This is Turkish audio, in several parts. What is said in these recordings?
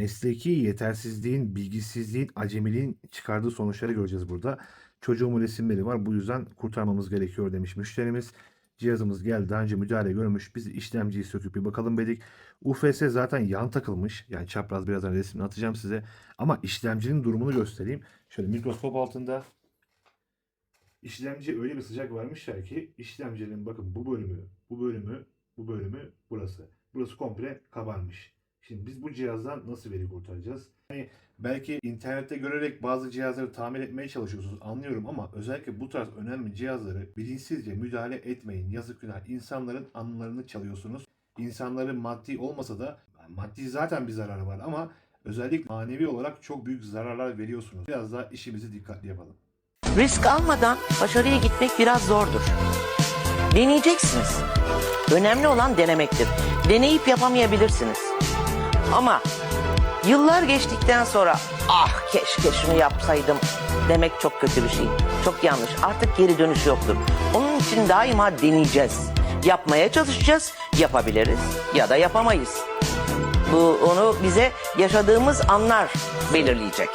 mesleki yetersizliğin, bilgisizliğin, acemiliğin çıkardığı sonuçları göreceğiz burada. Çocuğumun resimleri var. Bu yüzden kurtarmamız gerekiyor demiş müşterimiz. Cihazımız geldi. Daha önce müdahale görmüş. Biz işlemciyi söküp bir bakalım dedik. UFS zaten yan takılmış. Yani çapraz birazdan resmini atacağım size. Ama işlemcinin durumunu göstereyim. Şöyle mikroskop altında işlemci öyle bir sıcak vermişler ki işlemcinin bakın bu bölümü, bu bölümü, bu bölümü burası. Burası komple kabarmış. Şimdi biz bu cihazdan nasıl veri kurtaracağız? Hani belki internette görerek bazı cihazları tamir etmeye çalışıyorsunuz anlıyorum ama özellikle bu tarz önemli cihazları bilinçsizce müdahale etmeyin. Yazık günah. İnsanların anılarını çalıyorsunuz. İnsanların maddi olmasa da maddi zaten bir zararı var ama özellikle manevi olarak çok büyük zararlar veriyorsunuz. Biraz daha işimizi dikkatli yapalım. Risk almadan başarıya gitmek biraz zordur. Deneyeceksiniz. Önemli olan denemektir. Deneyip yapamayabilirsiniz. Ama yıllar geçtikten sonra ah keşke şunu yapsaydım demek çok kötü bir şey. Çok yanlış. Artık geri dönüş yoktur. Onun için daima deneyeceğiz. Yapmaya çalışacağız. Yapabiliriz ya da yapamayız. Bu onu bize yaşadığımız anlar belirleyecek.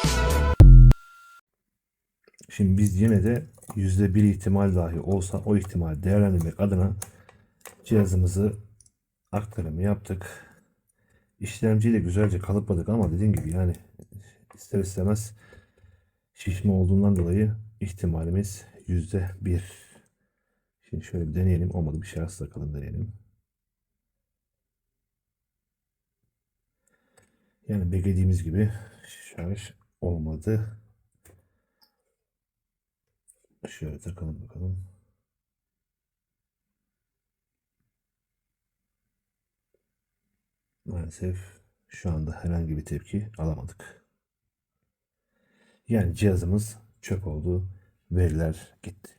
Şimdi biz yine de yüzde bir ihtimal dahi olsa o ihtimal değerlendirmek adına cihazımızı aktarımı yaptık. İşlemciyi de güzelce kalıpladık ama dediğim gibi yani ister istemez şişme olduğundan dolayı ihtimalimiz yüzde bir. Şimdi şöyle bir deneyelim. Olmadı bir şarj takalım deneyelim. Yani beklediğimiz gibi şarj olmadı. Şöyle takalım bakalım. Maalesef şu anda herhangi bir tepki alamadık. Yani cihazımız çöp oldu. Veriler gitti.